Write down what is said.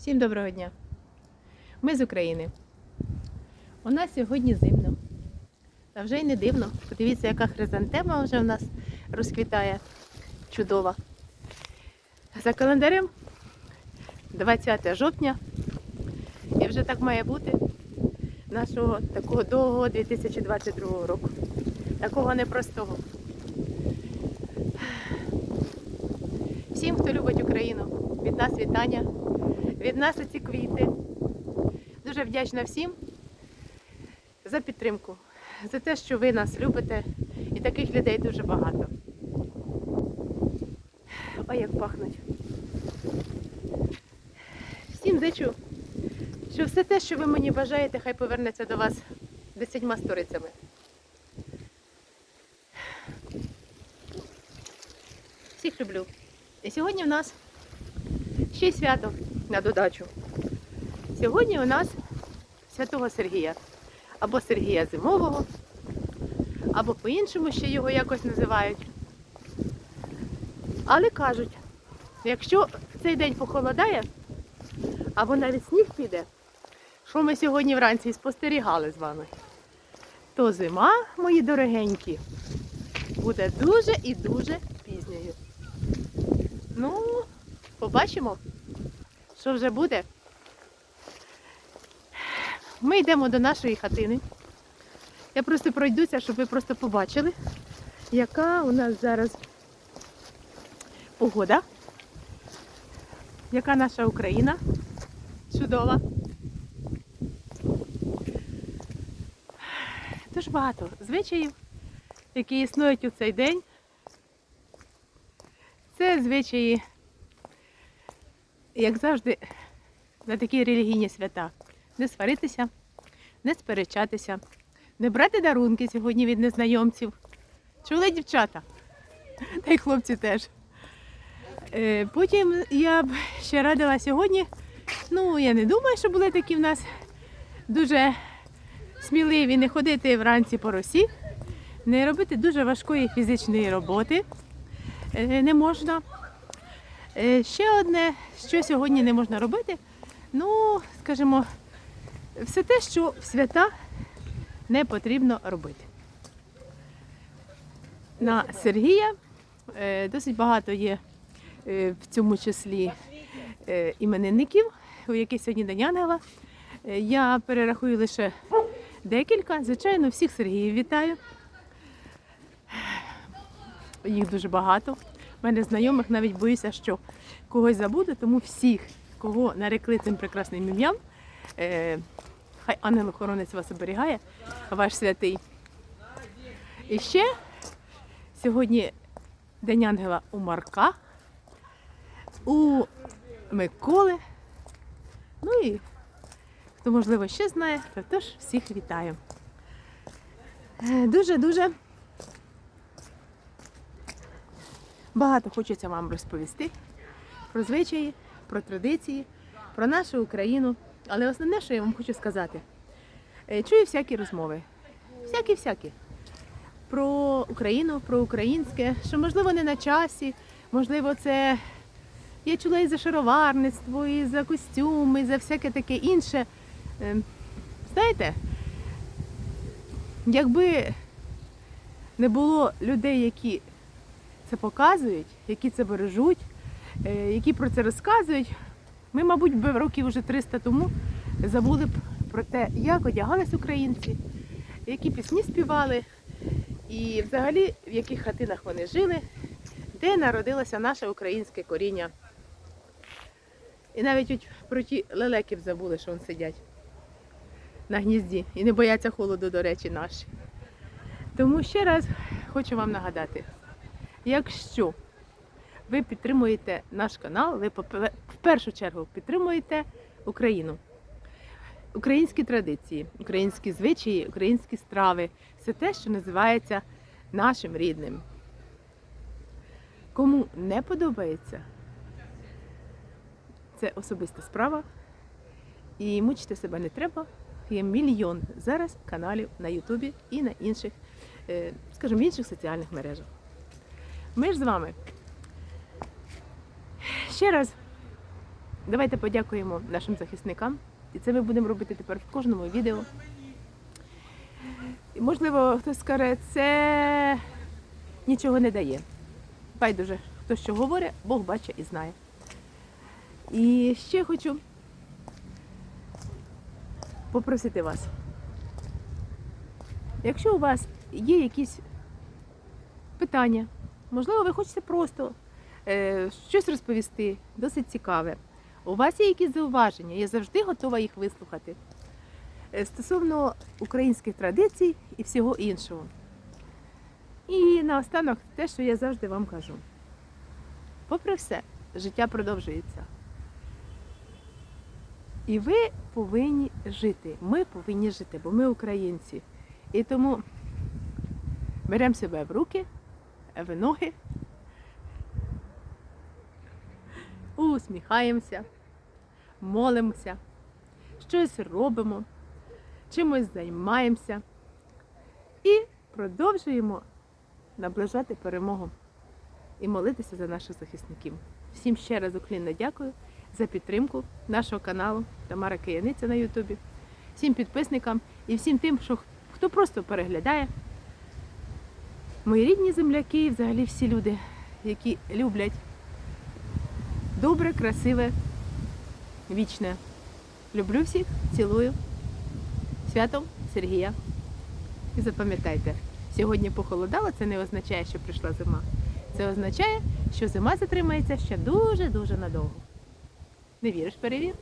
Всім доброго дня! Ми з України. У нас сьогодні зимно. Та вже й не дивно. Подивіться, яка хризантема вже у нас розквітає. Чудова. За календарем 20 жовтня. І вже так має бути нашого такого довгого 2022 року. Такого непростого. Всім, хто любить Україну, від нас вітання, від нас оці квіти. Дуже вдячна всім за підтримку, за те, що ви нас любите, і таких людей дуже багато. Ой, як пахнуть. Всім зичу, що все те, що ви мені бажаєте, хай повернеться до вас десятьма сторицями. Всіх люблю. І сьогодні у нас ще й свято на додачу. Сьогодні у нас святого Сергія. Або Сергія Зимового, або по-іншому ще його якось називають. Але кажуть, якщо цей день похолодає, або навіть сніг піде, що ми сьогодні вранці спостерігали з вами, то зима, мої дорогенькі, буде дуже і дуже пізньою. Ну, побачимо, що вже буде. Ми йдемо до нашої хатини. Я просто пройдуся, щоб ви просто побачили, яка у нас зараз погода, яка наша Україна чудова. Дуже багато звичаїв, які існують у цей день. Це звичаї, як завжди, на такі релігійні свята. Не сваритися, не сперечатися, не брати дарунки сьогодні від незнайомців. Чули дівчата? Та й хлопці теж. Е, Потім я б ще радила сьогодні. Ну, я не думаю, що були такі в нас дуже сміливі не ходити вранці по росі, не робити дуже важкої фізичної роботи е, не можна. Е, Ще одне, що сьогодні не можна робити, ну, скажімо, все те, що в свята не потрібно робити. На Сергія е, досить багато є е, в цьому числі іменинників, у яких сьогодні День Ангела. Я перерахую лише декілька. Звичайно, всіх Сергіїв вітаю. Їх дуже багато. У мене знайомих навіть боюся, що когось забуду, тому всіх, кого нарекли цим прекрасним ім'ям, е, хай ангел-охоронець вас оберігає, ваш святий. І ще сьогодні День ангела у Марка, у Миколи. Ну і хто, можливо, ще знає, то теж всіх вітаю. Е, Дуже-дуже багато хочеться вам розповісти про звичаї, про традиції, про нашу Україну. Але основне, що я вам хочу сказати, е, чую всякі розмови, всякі-всякі. Про Україну, про українське, що можливо не на часі, можливо, це я чула і за шароварництво, і за костюми, і за всяке таке інше. Е, Знаєте, якби не було людей, які це показують, які це бережуть, е, які про це розказують, ми, мабуть, би років вже 300 тому забули б про те, як одягались українці, які пісні співали, і взагалі в яких хатинах вони жили, де народилося наше українське коріння. І навіть про ті лелеків забули, що вони сидять на гнізді і не бояться холоду, до речі, наші. Тому ще раз хочу вам нагадати, якщо ви підтримуєте наш канал, ви в першу чергу підтримуєте Україну. Українські традиції, українські звичаї, українські страви все те, що називається нашим рідним. Кому не подобається, це особиста справа. І мучити себе не треба. Є мільйон зараз каналів на Ютубі і на інших, е, скажімо, інших соціальних мережах. Ми ж з вами ще раз давайте подякуємо нашим захисникам. І це ми будемо робити тепер в кожному відео. І, можливо, хтось скаже, це нічого не дає. Байдуже, хто що говорить, Бог бачить і знає. І ще хочу попросити вас. Якщо у вас є якісь питання, можливо, ви хочете просто е, щось розповісти, досить цікаве. У вас є якісь зауваження, я завжди готова їх вислухати. Е, Стосовно українських традицій і всього іншого. І наостанок те, що я завжди вам кажу. Попри все, життя продовжується. І ви повинні жити. Ми повинні жити, бо ми українці. І тому беремо себе в руки, ноги, усміхаємося, молимося, щось робимо, чимось займаємося. І продовжуємо наближати перемогу і молитися за наших захисників. Всім ще раз уклінно дякую за підтримку нашого каналу Тамара Кияниця на Ютубі, всім підписникам і всім тим, хто просто переглядає. Мої рідні земляки, і взагалі всі люди, які люблять добре, красиве, вічне. Люблю всіх, цілую. Святом Сергія. І запам'ятайте, сьогодні похолодало, це не означає, що прийшла зима. Це означає, що зима затримається ще дуже-дуже надовго. Не віриш, перевір.